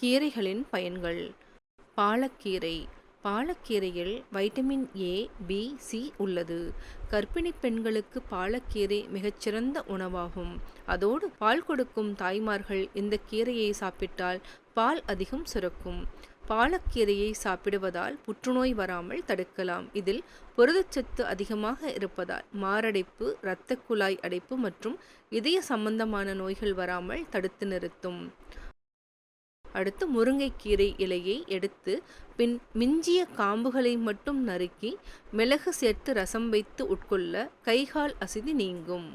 கீரைகளின் பயன்கள். பாலக்கீரை. பாலக்கீரையில் வைட்டமின் ஏ பி சி உள்ளது. கர்ப்பிணி பெண்களுக்கு பாலக்கீரை மிகச்சிறந்த உணவாகும். அதோடு பால் கொடுக்கும் தாய்மார்கள் இந்த கீரையை சாப்பிட்டால் பால் அதிகம் சுரக்கும். பாலக்கீரையை சாப்பிடுவதால் புற்றுநோய் வராமல் தடுக்கலாம். இதில் புரதச்சத்து அதிகமாக இருப்பதால் மாரடைப்பு இரத்த குழாய் அடைப்பு மற்றும் இதய சம்பந்தமான நோய்கள் வராமல் தடுத்து நிறுத்தும். அடுத்து முருங்கைக்கீரை இலையை எடுத்து பின் மிஞ்சிய காம்புகளை மட்டும் நறுக்கி மிளகு சேர்த்து ரசம் வைத்து உட்கொள்ள கைகால் அசதி நீங்கும்.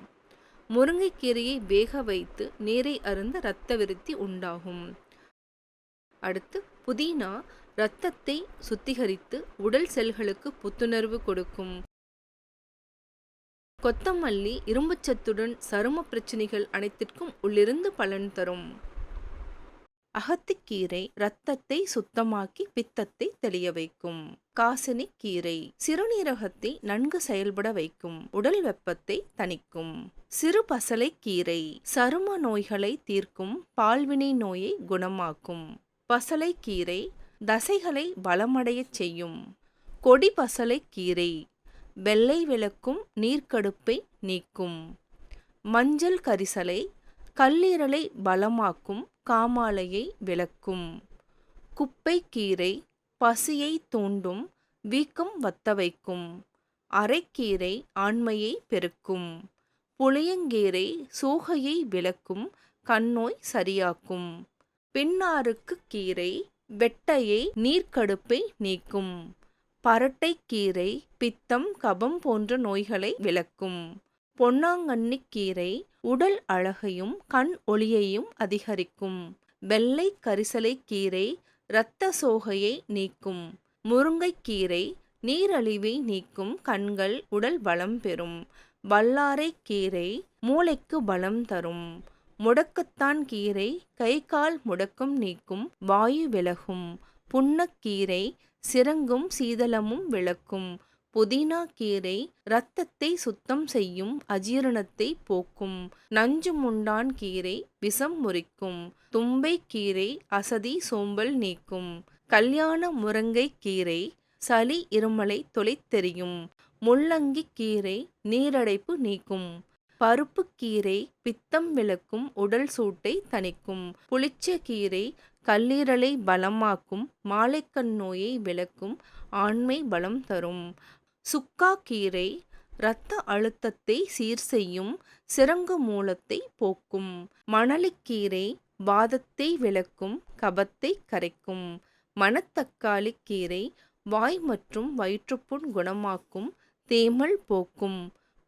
முருங்கைக்கீரையை வேக வைத்து நீரை அருந்த இரத்த விருத்தி உண்டாகும். அடுத்து புதினா இரத்தத்தை சுத்திகரித்து உடல் செல்களுக்கு புத்துணர்வு கொடுக்கும். கொத்தமல்லி இரும்புச்சத்துடன் சரும பிரச்சனைகள் அனைத்திற்கும் உள்ளிருந்து பலன் தரும். அகத்திக்கீரை இரத்தத்தை சுத்தமாக்கி பித்தத்தை தெளிய வைக்கும். காசினி கீரை சிறுநீரகத்தை நன்கு செயல்பட வைக்கும். உடல் வெப்பத்தை தணிக்கும். சிறு பசலை கீரை சரும நோய்களை தீர்க்கும். பால்வினை நோயை குணமாக்கும். பசலை கீரை தசைகளை பலமடையச் செய்யும். கொடி பசலை கீரை வெள்ளை விளக்கும் நீர்க்கடுப்பை நீக்கும். மஞ்சள் கரிசலை கல்லீரலை பலமாக்கும். காமாலையை விளக்கும். குப்பைக்கீரை பசியை தூண்டும் வீக்கம் வத்த வைக்கும் அரைக்கீரை ஆண்மையை பெருக்கும். புளியங்கீரை சோகையை விளக்கும் கண்ணோய் சரியாக்கும். பின்னாருக்கு கீரை வெட்டையை நீர்க்கடுப்பை நீக்கும். பரட்டைக்கீரை பித்தம் கபம் போன்ற நோய்களை விளக்கும். பொன்னாங்கண்ணிக் கீரை உடல் அழகையும் கண் ஒளியையும் அதிகரிக்கும். வெள்ளை கரிசலை கீரை இரத்த சோகையை நீக்கும். முருங்கைக்கீரை நீரழிவை நீக்கும் கண்கள் உடல் வளம் பெறும். வல்லாரை கீரை மூளைக்கு பலம் தரும். முடக்கத்தான் கீரை கை கால் முடக்கம் நீக்கும் வாயு விலகும். புன்னக்கீரை சிறங்கும் சீதளமும் விளக்கும். புதினா கீரை இரத்தத்தை சுத்தம் செய்யும் அஜீரணத்தை போக்கும். நஞ்சு முண்டான் கீரை விஷம் முறிக்கும். தும்பை கீரை அசதி சோம்பல் நீக்கும். கல்யாண முருங்கை கீரை சளி இருமலை தொலைத்தெறியும். முள்ளங்கி கீரை நீரடைப்பு நீக்கும். பருப்பு கீரை பித்தம் விளக்கும் உடல் சூட்டை தணிக்கும். புளிச்ச கீரை கல்லீரலை பலமாக்கும். மாலைக்கண் நோயை விளக்கும். ஆண்மை பலம் தரும். சுக்கா கீரை இரத்த அழுத்தத்தை சீர் செய்யும் சிரங்கு மூலத்தை போக்கும். மணலிக்கீரை வாதத்தை விளக்கும் கபத்தை கரைக்கும். மணத்தக்காளி கீரை வாய் மற்றும் வயிற்றுப்புண் குணமாக்கும் தேமல் போக்கும்.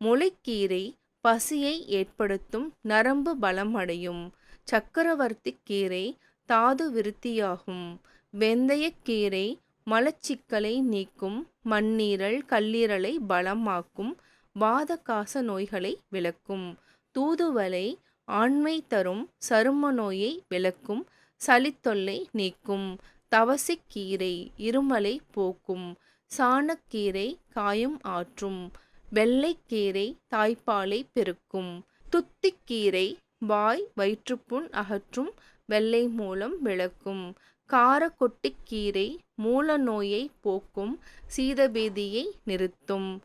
முளைக்கீரை பசியை ஏற்படுத்தும் நரம்பு பலமடையும். சக்கரவர்த்தி கீரை தாது விருத்தியாகும். வெந்தயக்கீரை மலச்சிக்கலை நீக்கும் மண்ணீரல் கல்லீரலை பலமாக்கும் வாதக்காச நோய்களை விளக்கும் தூதுவலை ஆண்மை தரும் சரும நோயை விளக்கும் சளித்தொல்லை நீக்கும் தவசிக்கீரை இருமலை போக்கும் சாணக்கீரை காயம் ஆற்றும் வெள்ளைக்கீரை தாய்ப்பாலை பெருக்கும் துத்திக்கீரை வாய் வயிற்றுப்புண் அகற்றும் வெள்ளை மூலம் விளக்கும் காரக்கொட்டிக்கீரை மூல நோயை போக்கும் சீதபேதியை நிறுத்தும்.